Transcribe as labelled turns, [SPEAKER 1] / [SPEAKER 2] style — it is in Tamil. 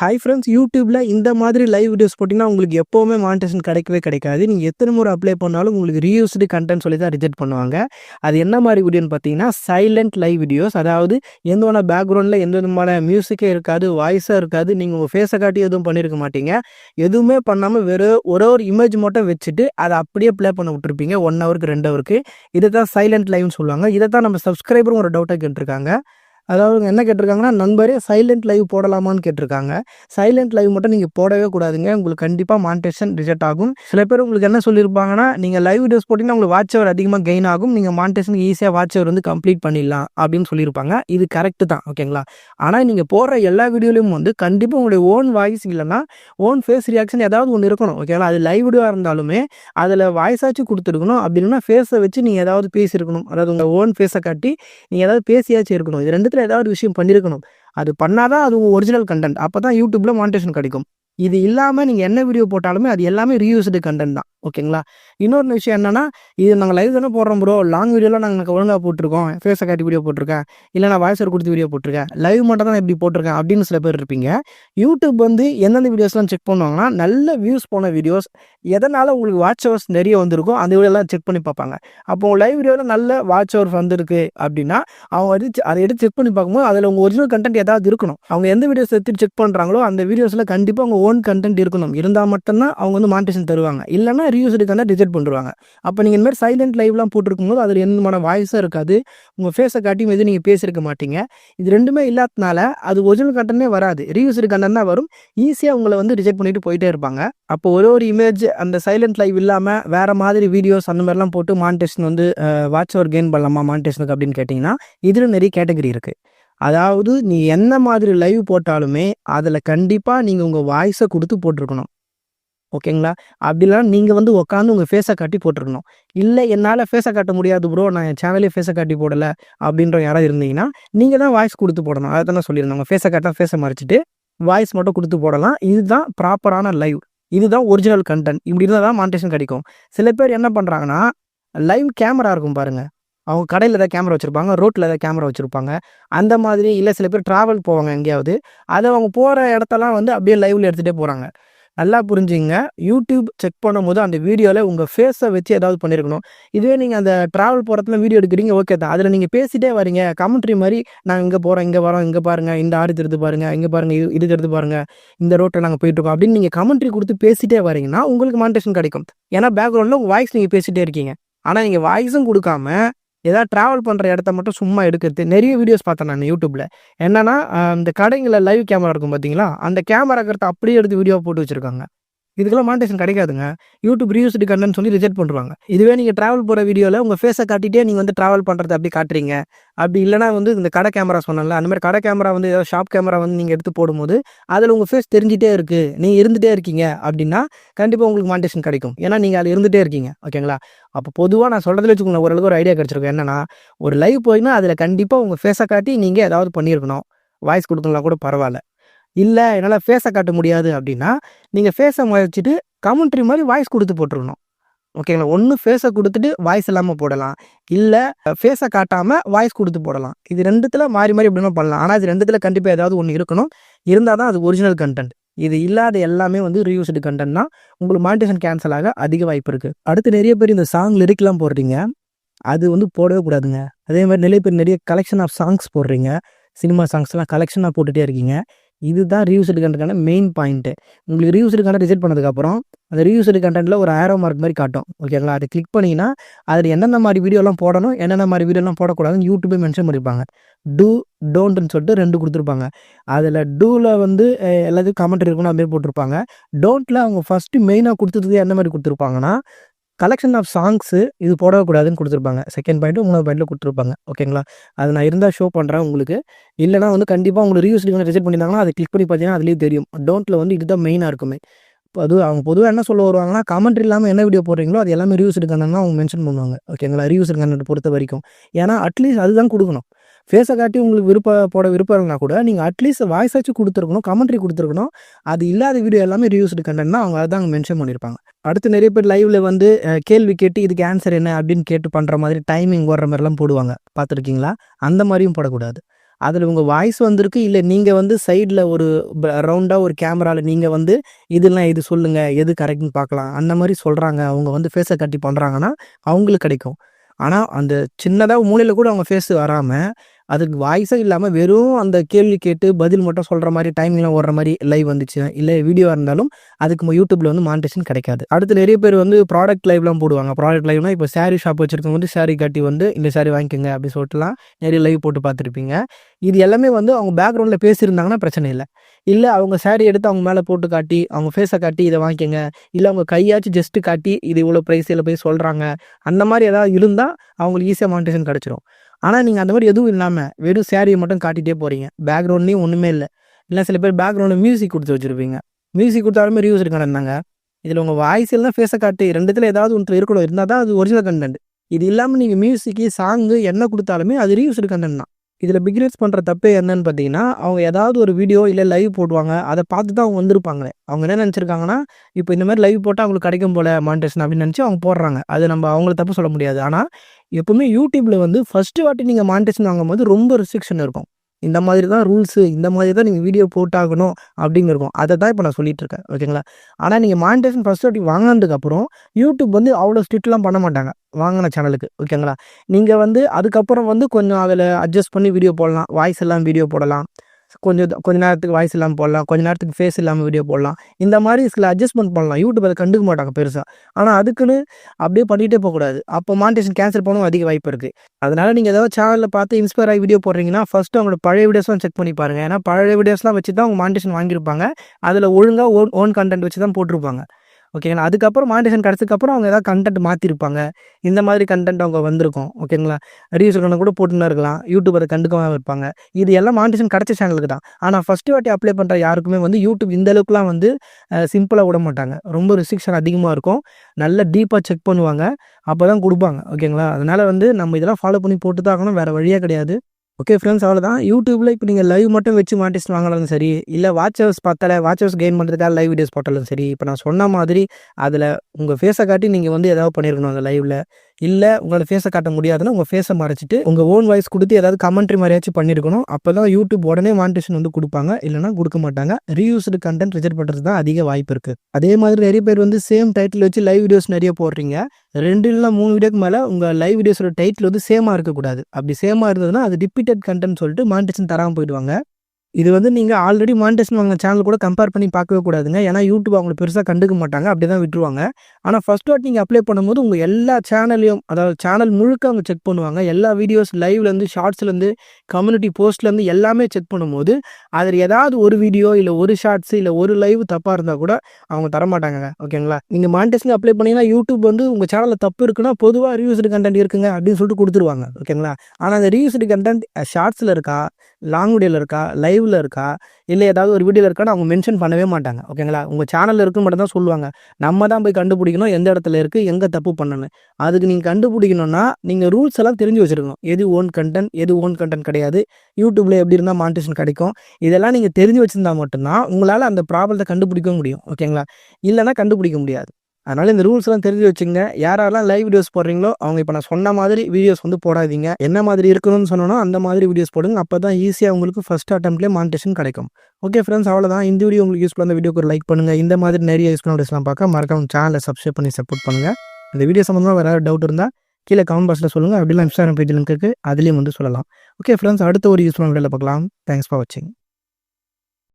[SPEAKER 1] ஹாய் ஃப்ரெண்ட்ஸ் யூடியூப்பில் இந்த மாதிரி லைவ் வீடியோஸ் போட்டிங்கன்னா உங்களுக்கு எப்போவுமே மானிட்டேஷன் கிடைக்கவே கிடைக்காது. நீங்கள் எத்தனை முறை அப்ளை பண்ணாலும் உங்களுக்கு ரீயூஸ்டு கண்டென்ட் சொல்லி தான் ரிஜெக்ட் பண்ணுவாங்க. அது என்ன மாதிரி வீடியோன்னு பார்த்தீங்கன்னா சைலண்ட் லைவ் வீடியோஸ் அதாவது எந்த விதமான பேக்ரவுண்டில் எந்த விதமான மியூசிக்கே இருக்காது வாய்ஸாக இருக்காது நீங்கள் உங்கள் ஃபேஸை காட்டி எதுவும் பண்ணியிருக்க மாட்டீங்க. எதுவுமே பண்ணாமல் வெறும் ஒரே ஒரு இமேஜ் மட்டும் வச்சுட்டு அதை அப்படியே ப்ளே பண்ண விட்டுருப்பீங்க. ஒன் ஹவருக்கு ரெண்டு ஹவருக்கு இதை தான் சைலண்ட் லைவ்னு சொல்லுவாங்க. இதை தான் நம்ம சப்ஸ்கிரைபரும் ஒரு டவுட்டாக கேட்டிருக்காங்க. அதாவது என்ன கேட்டிருக்காங்கன்னா நண்பரே சைலண்ட் லைவ் போடலாமான்னு கேட்டிருக்காங்க. சைலண்ட் லைவ் மட்டும் நீங்கள் போடவே கூடாதுங்க. உங்களுக்கு கண்டிப்பாக மானிட்டேஷன் ரிஜெக்ட் ஆகும். சில பேர் உங்களுக்கு என்ன சொல்லியிருப்பாங்கன்னா நீங்கள் லைவ் வீடியோஸ் போட்டிங்கன்னா உங்களுக்கு வாட்ச் அவர் அதிகமாக கெயின் ஆகும். நீங்கள் மானிட்டேஷன் ஈஸியாக வாட்ச் அவர் வந்து கம்ப்ளீட் பண்ணிடலாம். அப்படின்னு சொல்லியிருப்பாங்க. இது கரெக்டு தான். ஓகேங்களா ஆனால் நீங்கள் போடுற எல்லா வீடியோலையும் வந்து கண்டிப்பாக உங்களுடைய ஓன் வாய்ஸ் இல்லைன்னா ஓன் ஃபேஸ் ரியாக்ஷன் ஏதாவது ஒன்று இருக்கணும். ஓகேங்களா அது லைவ் வீடியோவாக இருந்தாலுமே அதில் வாய்ஸாச்சும் கொடுத்துருக்கணும். அப்படின்னா ஃபேஸை வச்சு நீங்கள் ஏதாவது பேசியிருக்கணும். அதாவது உங்கள் ஓன் ஃபேஸை காட்டி நீங்கள் ஏதாவது பேசியாச்சும் இருக்கணும். இது ரெண்டு இடத்துல ஏதாவது விஷயம் பண்ணியிருக்கணும் அது பண்ணாதான் அது உங்கள் ஒரிஜினல் கண்டென்ட் அப்போ தான் யூடியூப்பில் மானிட்டேஷன் கிடைக்கும். இது இல்லாமல் நீங்கள் என்ன வீடியோ போட்டாலுமே அது எல்லாமே ரீயூஸ்டு கண்டென்ட் தான். ஓகேங்களா? இன்னொரு விஷயம் என்னன்னா இது நாங்கள் லைவ் தானே போடுறோம் ப்ரோ லாங் வீடியோலாம் நாங்கள் ஒழுங்காக போட்டிருக்கோம். ஃபேஸை காட்டி வீடியோ போட்டிருக்கேன். இல்லை நான் வாய்ஸ் கொடுத்து வீடியோ போட்டிருக்கேன். லைவ் மட்டும் தான் இப்படி போட்டிருக்கேன் அப்படின்னு சில பேர் இருப்பீங்க. யூடியூப் வந்து எந்தெந்த வீடியோஸ்லாம் செக் பண்ணுவாங்கன்னா நல்ல வியூஸ் போன வீடியோஸ் எதனால் உங்களுக்கு வாட்ச் ஹவர்ஸ் நிறைய வந்திருக்கும் அந்த வீடியோலாம் செக் பண்ணி பார்ப்பாங்க. அப்போ லைவ் வீடியோவில் நல்ல வாட்ச் ஹவர்ஸ் வந்திருக்கு அப்படின்னா அவங்க எடுத்து அதை எடுத்து செக் பண்ணி பார்க்கும்போது அதில் உங்கள் ஒரிஜினல் கண்டென்ட் ஏதாவது இருக்கணும். அவங்க எந்த வீடியோஸ் எடுத்து செக் பண்ணுறாங்களோ அந்த வீடியோஸில் கண்டிப்பாக அவங்க ஓன் கண்டென்ட் இருக்கணும். இருந்தால் மட்டும்தான் அவங்க வந்து மானிட்டேஷன் தருவாங்க. இல்லைன்னா ரீயூஸ்டு கண்டென்ட் ரிஜெக்ட் பண்ணுவாங்க அப்போ நீங்கள் இந்தமாதிரி சைலண்ட் லைவ்லாம் போட்டிருக்கும் போது அதில் எந்தமான வாய்ஸும் இருக்காது. உங்கள் ஃபேஸை காட்டியும் எதுவும் நீங்கள் பேசியிருக்க மாட்டீங்க. இது ரெண்டுமே இல்லாதனால அது ஒரிஜினல் கண்டனே வராது. ரீயூஸ்டு கண்டென்ட் தான் வரும். ஈஸியாக உங்களை வந்து ரிஜெக்ட் பண்ணிட்டு போயிட்டே இருப்பாங்க. அப்போ ஒரு ஒரு இமேஜ் அந்த சைலண்ட் லைவ் இல்லாமல் வேறு மாதிரி வீடியோஸ் அந்த மாதிரிலாம் போட்டு மானிட்டேஷன் வந்து வாட்ச் ஓவர் கெயின் பண்ணலாமா மானிட்டேஷனுக்கு அப்படின்னு கேட்டிங்கன்னா இதில் நிறைய கேட்டகரி இருக்குது அதாவது நீ என்ன மாதிரி லைவ் போட்டாலுமே அதில் கண்டிப்பாக நீங்கள் உங்கள் வாய்ஸை கொடுத்து போட்டிருக்கணும். ஓகேங்களா? அப்படிலாம் நீங்கள் வந்து உட்காந்து உங்கள் ஃபேஸை காட்டி போட்டிருக்கணும். இல்லை என்னால் ஃபேஸை காட்ட முடியாது ப்ரோ நான் என் சேனலே ஃபேஸை காட்டி போடலை அப்படின்ற யாராவது இருந்தீங்கன்னா நீங்கள் தான் வாய்ஸ் கொடுத்து போடணும். அதை தான் சொல்லியிருந்தோம் உங்கள் ஃபேஸை காட்டால் ஃபேஸை மறைச்சிட்டு வாய்ஸ் மட்டும் கொடுத்து போடலாம். இதுதான் ப்ராப்பரான லைவ் இதுதான் ஒரிஜினல் கண்டென்ட் இப்படி இருந்தால் தான் மானிட்டேஷன் கிடைக்கும். சில பேர் என்ன பண்ணுறாங்கன்னா லைவ் கேமரா இருக்கும் பாருங்கள் அவங்க கடையில் ஏதாவது கேமரா வச்சுருப்பாங்க ரோட்டில் ஏதாவது கேமரா வச்சுருப்பாங்க. அந்த மாதிரி இல்லை சில பேர் ட்ராவல் போவாங்க எங்கேயாவது. அதை அவங்க போகிற இடத்தெல்லாம் வந்து அப்படியே லைவில் எடுத்துகிட்டே போகிறாங்க. நல்லா புரிஞ்சுங்க. யூடியூப் செக் பண்ணும்போது அந்த வீடியோவில் உங்கள் ஃபேஸை வச்சு ஏதாவது பண்ணியிருக்கணும் இதுவே நீங்கள் அந்த ட்ராவல் போகிறதுல வீடியோ எடுக்கிறீங்க ஓகே தான். அதில் நீங்கள் பேசிட்டே வரீங்க. கமெண்ட்ரி மாதிரி நாங்கள் இங்கே போகிறோம் இங்கே வரோம் இங்கே பாருங்கள் இந்த ஆறு தெரிந்து பாருங்கள் இங்கே பாருங்கள் இது இது தெரிந்து பாருங்கள் இந்த ரோட்டில் நாங்கள் போயிட்டுருக்கோம் அப்படின்னு நீங்கள் கமெண்ட்ரி கொடுத்து பேசிட்டே வரீங்கன்னா உங்களுக்கு மானிட்டேஷன் கிடைக்கும். ஏன்னா பேக்ரவுண்டில் உங்கள் வாய்ஸ் நீங்கள் பேசிகிட்டே இருக்கீங்க. ஆனால் நீங்கள் வாய்ஸும் கொடுக்காம ஏதாவது ட்ராவல் பண்ணுற இடத்த மட்டும் சும்மா எடுக்கிறது. நிறைய வீடியோஸ் பார்த்தேன் நான் யூடியூப்பில் என்னன்னா இந்த கடைங்களில் லைவ் கேமரா இருக்கும் பார்த்தீங்களா அந்த கேமரா இருக்கிறத அப்படியே எடுத்து வீடியோ போட்டு வச்சுருக்காங்க. இதுக்கெல்லாம் மானிட்டேஷன் கிடைக்காதுங்க. யூடியூப் ரீயூஸ்டு கண்டென்ட் சொல்லி ரிஜெக்ட் பண்ணுவாங்க இதுவே நீங்கள் ட்ராவல் போகிற வீடியோவில் உங்கள் ஃபேஸை காட்டிட்டே நீங்கள் வந்து ட்ராவல் பண்ணுறது அப்படி காட்டுறீங்க. அப்படி இல்லைனா வந்து இந்த கடை கேமரா சொன்னல அந்த மாதிரி கடை கேமரா வந்து ஏதாவது ஷாப் கேமரா வந்து நீங்கள் எடுத்து போடும்போது அதில் உங்கள் ஃபேஸ் தெரிஞ்சிட்டே இருக்குது நீங்கள் இருந்துகிட்டே இருக்கீங்க அப்படின்னா கண்டிப்பாக உங்களுக்கு மானிட்டேஷன் கிடைக்கும். ஏன்னா நீங்கள் அதில் இருந்துகிட்டே இருக்கீங்க. ஓகேங்களா? அப்போ பொதுவாக நான் சொல்கிறதுல வச்சுக்கோங்க ஓரளவுக்கு ஒரு ஐடியா கிடச்சிருக்கும். என்னன்னா ஒரு லைவ் போயிங்கன்னா அதில் கண்டிப்பாக உங்கள் ஃபேஸை காட்டி நீங்கள் ஏதாவது பண்ணியிருக்கணும். வாய்ஸ் கொடுக்கலாம் கூட பரவாயில்ல. இல்லை என்னால் ஃபேஸை காட்ட முடியாது அப்படின்னா நீங்கள் ஃபேஸை முயற்சிட்டு கமெண்ட்ரி மாதிரி வாய்ஸ் கொடுத்து போட்டுருணும் ஓகேங்களா ஒன்று ஃபேஸை கொடுத்துட்டு வாய்ஸ் இல்லாமல் போடலாம். இல்லை ஃபேஸை காட்டாமல் வாய்ஸ் கொடுத்து போடலாம். இது ரெண்டுத்தில் மாறி மாறி எப்படின்னா பண்ணலாம். ஆனால் இது ரெண்டுத்தில் கண்டிப்பாக ஏதாவது ஒன்று இருக்கணும். இருந்தால் தான் அது ஒரிஜினல் கண்டென்ட் இது இல்லாத எல்லாமே வந்து ரீயூஸ்டு கண்டென்ட் தான். உங்களுக்கு மானிட்டேஷன் கேன்சல் ஆக அதிக வாய்ப்பு இருக்குது அடுத்து நிறைய பேர் இந்த சாங் லிரிக்லாம் போடுறீங்க. அது வந்து போடவே கூடாதுங்க. அதே மாதிரி நிறைய பேர் நிறைய கலெக்ஷன் ஆஃப் சாங்ஸ் போடுறீங்க. சினிமா சாங்ஸ்லாம் கலெக்ஷனாக போட்டுகிட்டே இருக்கீங்க. இதுதான் ரியூஸ்டு கண்டென்ட்டான மெயின் பாயிண்ட்டு உங்களுக்கு ரியூஸ்டு கண்டென்ட் ரிஜெக்ட் பண்ணதுக்கப்புறம் அந்த ரியூஸ்டு கண்டென்ட்டில் ஒரு ஆரோ மார்க் மாதிரி காட்டும். ஓகேங்களா அதை கிளிக் பண்ணிங்கன்னா அதில் எந்தெந்த மாதிரி வீடியோலாம் போடணும் என்னென்ன மாதிரி வீடியோலாம் போடக்கூடாதுன்னு யூடியூபே மென்ஷன் பண்ணியிருப்பாங்க டூ டோன்ட்டுன்னு சொல்லிட்டு ரெண்டு கொடுத்துருப்பாங்க. அதில் டூவில் வந்து எல்லாத்தையும் கமெண்ட் இருக்கணும் அப்படியே போட்டிருப்பாங்க. டோன்ட்டில் அவங்க ஃபஸ்ட்டு மெயினாக கொடுத்துருக்கு எந்த மாதிரி கொடுத்துருப்பாங்கன்னா கலெக்ஷன் ஆஃப் சாங்ஸு இது போடக்கூடாதுன்னு கொடுத்துருப்பாங்க. செகண்ட் பாயிண்ட்டு மூணாவது பாயிண்ட்டில் கொடுத்துருப்பாங்க. ஓகேங்களா அது நான் இருந்தால் ஷோ பண்ணுறேன் உங்களுக்கு. இல்லைனா வந்து கண்டிப்பாக உங்களுக்கு ரிவ்யூஸ் வந்து ரிஜெக்ட் பண்ணியிருந்தாங்கன்னா அதை கிளிக் பண்ணி பார்த்தீங்கன்னா அதுலேயும் தெரியும். டோன்ட்டில் வந்து இதுதான் மெயினாக இருக்குமே. இப்போ அது அவங்க பொதுவாக என்ன சொல்ல வருவாங்கன்னா கமெண்ட் இல்லாமல் என்ன வீடியோ போடுறீங்களோ அது எல்லாமே ரிவ்யூஸ் இருக்காங்கன்னா அவங்க மென்ஷன் பண்ணுவாங்க. ஓகேங்களா ரிவ்யூஸ் இருக்கான பொறுத்த வரைக்கும். ஏன்னா அட்லீஸ்ட் அதுதான் கொடுக்கணும். ஃபேஸை காட்டி உங்களுக்கு விருப்ப போட விருப்பம் இருந்தால் கூட நீங்கள் அட்லீஸ்ட் வாய்ஸாச்சும் கொடுத்துருக்கணும் கமெண்ட்ரி கொடுத்துருக்கணும். அது இல்லாத வீடியோ எல்லாமே ரிவ்யூஸ்டு கண்டென்ட் தான் அவங்க அதான் மென்ஷன் பண்ணியிருப்பாங்க அடுத்து நிறைய பேர் லைவ்ல வந்து கேள்வி கேட்டு இதுக்கு ஆன்சர் என்ன அப்படின்னு கேட்டு பண்ணுற மாதிரி டைமிங் ஓடுற மாதிரிலாம் போடுவாங்க. பார்த்துருக்கீங்களா? அந்த மாதிரியும் போடக்கூடாது. அதில் உங்கள் வாய்ஸ் வந்திருக்கு இல்லை நீங்கள் வந்து சைடில் ஒரு ரவுண்டாக ஒரு கேமராவில் நீங்கள் வந்து இதெல்லாம் இது சொல்லுங்கள் எது கரெக்ட்னு பார்க்கலாம். அந்த மாதிரி சொல்கிறாங்க அவங்க வந்து ஃபேஸை கட்டி பண்ணுறாங்கன்னா அவங்களுக்கு கிடைக்கும். ஆனால் அந்த சின்னதாக மூலையில் கூட அவங்க ஃபேஸ் வராமல் அதுக்கு வாய்ஸே இல்லாமல் வெறும் அந்த கேள்வி கேட்டு பதில் மட்டும் சொல்கிற மாதிரி டைமிங்லாம் ஓடுற மாதிரி லைவ் வந்துச்சு. இல்லை வீடியோவாக இருந்தாலும் அதுக்கு யூடியூப்பில் வந்து மானிட்டேஷன் கிடைக்காது. அடுத்து நிறைய பேர் வந்து ப்ராடக்ட் லைவ்லாம் போடுவாங்க. ப்ராடக்ட் லைவ்னா இப்போ சாரீ ஷாப் வச்சிருக்கவங்க வந்து சாரீ கட்டி வந்து இந்த சாரீ வாங்கிக்கோங்க அப்படின்னு சொல்லிட்டுலாம் நிறைய லைவ் போட்டு பார்த்துருப்பீங்க. இது எல்லாமே வந்து அவங்க பேக்ரவுண்டில் பேசியிருந்தாங்கன்னா பிரச்சனை இல்லை. இல்லை அவங்க சாரீ எடுத்து அவங்க மேலே போட்டு காட்டி அவங்க ஃபேஸை காட்டி இதை வாங்கிக்கோங்க. இல்லை அவங்க கையாச்சும் ஜஸ்ட்டு காட்டி இது இவ்வளோ ப்ரைஸ் இதில் போய் சொல்கிறாங்க அந்த மாதிரி ஏதாவது இருந்தால் அவங்களுக்கு ஈஸியாக மானிட்டேஷன் கிடச்சிரும். ஆனால் நீங்கள் அந்த மாதிரி எதுவும் இல்லாமல் வெறும் சேரீயை மட்டும் காட்டிகிட்டே போகிறீங்க பேக்ரவுண்ட்லேயும் ஒன்றுமே இல்லை. இல்லை சில பேர் பேக்ரவுண்டில் மியூசிக் கொடுத்து வச்சுருப்பீங்க. மியூசிக் கொடுத்தாலுமே ரிவ்யூஸ் இருக்காங்க இதில் உங்கள் வாய்ஸ் எல்லாம் ஃபேஸை காட்டி. ரெண்டுத்தில் ஏதாவது ஒன்று இருக்கணும். இருந்தால் தான் அது ஒரிஜினல் கண்டென்ட் இது இல்லாமல் நீங்கள் மியூசிக்கு சாங்கு என்ன கொடுத்தாலுமே அது ரிவ்யூஸ் கண்டென்ட் தான். இதில் பிக்னர்ஸ் பண்ணுற தப்பே என்னன்னு பார்த்தீங்கன்னா அவங்க ஏதாவது ஒரு வீடியோ இல்லை லைவ் போடுவாங்க. அதை பார்த்து தான் அவங்க வந்திருப்பாங்களே. அவங்க என்ன நினச்சிருக்காங்கன்னா இப்போ இந்த மாதிரி லைவ் போட்டால் அவங்களுக்கு கிடைக்கும் போல மானிட்டேஷன் அப்படின்னு நினச்சி அவங்க போடுறாங்க. அது நம்ம அவங்கள தப்பு சொல்ல முடியாது. ஆனால் எப்போவுமே யூடியூப்பில் வந்து ஃபஸ்ட்டு வாட்டி நீங்கள் மானிட்டேஷன் வாங்கும்போது ரொம்ப ரெஸ்ட்ரிக்ஷன் இருக்கும். இந்த மாதிரி தான் ரூல்ஸு இந்த மாதிரி தான் நீங்கள் வீடியோ போட்டாகணும் அப்படிங்கிறக்கும் அதை தான் இப்போ நான் சொல்லிட்டு இருக்கேன். ஓகேங்களா ஆனால் நீங்கள் மானிட்டேஷன் ஃபஸ்ட் வாட்டி வாங்கினதுக்கப்புறம் யூடியூப் வந்து அவ்வளோ ஸ்ட்ரிக்ட்லாம் பண்ண மாட்டாங்க வாங்கின சேனலுக்கு ஓகேங்களா நீங்கள் வந்து அதுக்கப்புறம் வந்து கொஞ்சம் அதில் அட்ஜஸ்ட் பண்ணி வீடியோ போடலாம் வாய்ஸ் எல்லாம் வீடியோ போடலாம் கொஞ்சம் கொஞ்ச நேரத்துக்கு வாய்ஸ் இல்லாமல் போடலாம். கொஞ்ச நேரத்துக்கு ஃபேஸ் இல்லாமல் வீடியோ போடலாம். இந்த மாதிரி சில அட்ஜஸ்ட்மெண்ட் பண்ணலாம். யூடியூப் அதை கண்டுக்க மாட்டாங்க பெருசாக ஆனால் அதுக்குன்னு அப்படியே பண்ணிகிட்டே போகக்கூடாது அப்போ மானிட்டேஷன் கேன்சல் பண்ணவும் அதிக வாய்ப்பு இருக்குது அதனால் நீங்கள் ஏதாவது சேனலில் பார்த்து இன்ஸ்பயர் ஆகி வீடியோ போடுறீங்கன்னா ஃபஸ்ட்டு அவங்களோட பழைய வீடியோஸ்லாம் செக் பண்ணி பாருங்கள் ஏன்னா பழைய வீடியோஸ்லாம் வச்சு தான் அவங்க மானிட்டேஷன் வாங்கியிருப்பாங்க. அதில் ஒழுங்காக ஓன் ஓன் கண்டென்ட் வச்சு தான் போட்டிருப்பாங்க. ஓகேங்களா அதுக்கப்புறம் மானிட்டேஷன் கிடச்சதுக்கப்புறம் அவங்க ஏதாவது கண்டென்ட் மாற்றிருப்பாங்க இந்த மாதிரி கண்டென்ட் அவங்க வந்திருக்கும். ஓகேங்களா ரீல்ஸ் கூட போட்டுன்னு இருக்கலாம். யூடியூபரை கண்டுக்காமல் இருப்பாங்க. இது எல்லாம் மானிட்டேஷன் கிடச்ச சேனலுக்கு தான். ஆனால் ஃபஸ்ட்டு வாட்டி அப்ளை பண்ணுற யாருக்குமே வந்து யூடியூப் இந்த அளவுக்குலாம் வந்து சிம்பிளாக விட மாட்டாங்க. ரொம்ப ரிஸ்ட்ரிக்ஷன் அதிகமாக இருக்கும். நல்ல டீப்பாக செக் பண்ணுவாங்க. அப்போ தான் கொடுப்பாங்க ஓகேங்களா அதனால் வந்து நம்ம இதெல்லாம் ஃபாலோ பண்ணி போட்டு தான் ஆகணும். வேறு வழியாக கிடையாது. ஓகே ஃப்ரெண்ட்ஸ் அவ்வளோதான் யூடியூப்பில் இப்போ நீங்கள் லைவ் மட்டும் வச்சு மாட்டிஸ்ட் வாங்கினாலும் சரி இல்லை வாட்ச் ஹவர்ஸ் பார்த்தால வாட்ச் ஹவர்ஸ் கெயின் பண்ணுறதுக்காக லைவ் வீடியோஸ் போட்டாலும் சரி இப்போ நான் சொன்ன மாதிரி அதில் உங்கள் ஃபேஸை காட்டி நீங்கள் வந்து ஏதாவது பண்ணியிருக்கணும் அந்த லைவில் இல்லை உங்களோட ஃபேஸை காட்ட முடியாதுன்னா உங்கள் ஃபேஸை மறைச்சிட்டு உங்கள் ஓன் வாய்ஸ் கொடுத்து ஏதாவது கமெண்ட்ரி மாதிரியாச்சும் பண்ணியிருக்கணும் அப்போ தான் யூடியூப் உடனே மானிட்டேஷன் வந்து கொடுப்பாங்க. இல்லைனா கொடுக்க மாட்டாங்க. ரீயூஸ்டு கண்டென்ட் ரிஜெக்ட் பண்ணுறது தான் அதிக வாய்ப்பு இருக்குது அதே மாதிரி நிறைய பேர் வந்து சேம் டைட்டில் வச்சு லைவ் வீடியோஸ் நிறைய போடுறீங்க. ரெண்டு இல்லைனா மூணு வீடியோக்கு மேலே உங்கள் லைவ் வீடியோஸோட டைட்டில் வந்து சேமாக இருக்கக்கூடாது. அப்படி சேமாக இருந்ததுன்னா அது ரிப்பீட்டட் கண்டென்ட் சொல்லிட்டு மானிட்டேஷன் தராமல் போயிடுவாங்க. இது வந்து நீங்கள் ஆல்ரெடி மானிட்டேஷன் வாங்கின சேனல் கூட கம்பேர் பண்ணி பார்க்கவே கூடாதுங்க. ஏன்னா யூடியூப் அவங்களை பெருசாக கண்டுக்க மாட்டாங்க. அப்படி தான் விட்டுருவாங்க. ஆனால் ஃபஸ்ட் வாட் நீங்கள் அப்ளை பண்ணும்போது உங்கள் எல்லா சேனல்லையும் அதாவது சேனல் முழுக்க அவங்க செக் பண்ணுவாங்க. எல்லா வீடியோஸ் லைவ்லேருந்து ஷார்ட்ஸ்லேருந்து கம்யூனிட்டி போஸ்ட்லேருந்து எல்லாமே செக் பண்ணும்போது அதில் ஏதாவது ஒரு வீடியோ இல்லை ஒரு ஷார்ட்ஸ் இல்லை ஒரு லைவ் தப்பாக இருந்தால் கூட அவங்க தரமாட்டாங்க ஓகேங்களா? நீங்கள் மானிட்டேஷன் அப்ளை பண்ணிங்கன்னா யூடியூப் வந்து உங்கள் சேனலில் தப்பு இருக்குன்னா பொதுவாக ரிவ்யூஸ்டு கண்டென்ட் இருக்குங்க அப்படின்னு சொல்லிட்டு கொடுத்துருவாங்க. ஓகேங்களா? ஆனால் அந்த ரிவ்யூஸ்டு கண்டென்ட் ஷார்ட்ஸில் இருக்கா? லாங் வீடியோவில் இருக்கா? லைவ் லைவில் இருக்கா? இல்லை ஏதாவது ஒரு வீடியோவில் இருக்கான்னு அவங்க மென்ஷன் பண்ணவே மாட்டாங்க. ஓகேங்களா? உங்கள் சேனலில் இருக்குன்னு மட்டும் தான் சொல்லுவாங்க. நம்ம தான் போய் கண்டுபிடிக்கணும் எந்த இடத்துல இருக்குது எங்கே தப்பு பண்ணணும் அதுக்கு நீங்கள் கண்டுபிடிக்கணும்னா நீங்கள் ரூல்ஸ் எல்லாம் தெரிஞ்சு வச்சுருக்கணும். எது ஓன் கண்டென்ட் எது ஓன் கண்டென்ட் கிடையாது. யூடியூப்பில் எப்படி இருந்தால் மானிட்டேஷன் கிடைக்கும். இதெல்லாம் நீங்கள் தெரிஞ்சு வச்சுருந்தா மட்டும்தான் உங்களால் அந்த ப்ராப்ளத்தை கண்டுபிடிக்க முடியும். ஓகேங்களா? இல்லைன்னா கண்டுபிடிக்க முடியாது. அதனால் இந்த ரூல்ஸ்லாம் தெரிஞ்சு வச்சுங்க யாரெல்லாம் லைவ் வீடியோஸ் போடுறீங்களோ அவங்க இப்போ நான் சொன்ன மாதிரி வீடியோஸ் வந்து போடாதீங்க. என்ன மாதிரி இருக்கணும்னு சொன்னோன்னா அந்த மாதிரி வீடியோஸ் போடுங்க. அப்போ தான் ஈஸியாக உங்களுக்கு ஃபஸ்ட் அட்டம்ப்ட்லேயே மானிட்டேஷன் கிடைக்கும். ஓகே ஃப்ரெண்ட்ஸ் அவ்வளோதான் இந்த வீடியோ உங்களுக்கு யூஸ் பண்ண வீடியோக்கு ஒரு லைக் பண்ணுங்கள் இந்த மாதிரி நிறைய யூஸ் பண்ண வீடியோஸ்லாம் பார்க்க மறக்காம சேனலை சப்ஸ்கிரைப் பண்ணி சப்போர்ட் பண்ணுங்கள் இந்த வீடியோ சம்மந்தமாக வேறு டவுட் இருந்தால் கீழே கமெண்ட் பாக்ஸில் சொல்லுங்கள் அப்படிலாம் இன்ஸ்டாகிராம் பேஜ் லிங்க் இருக்குது அதுலேயும் வந்து சொல்லலாம். ஓகே ஃப்ரெண்ட்ஸ் அடுத்த ஒரு யூஸ்ஃபுல்லான வீடியோவில் பார்க்கலாம். தேங்க்ஸ் ஃபார் வாட்சிங்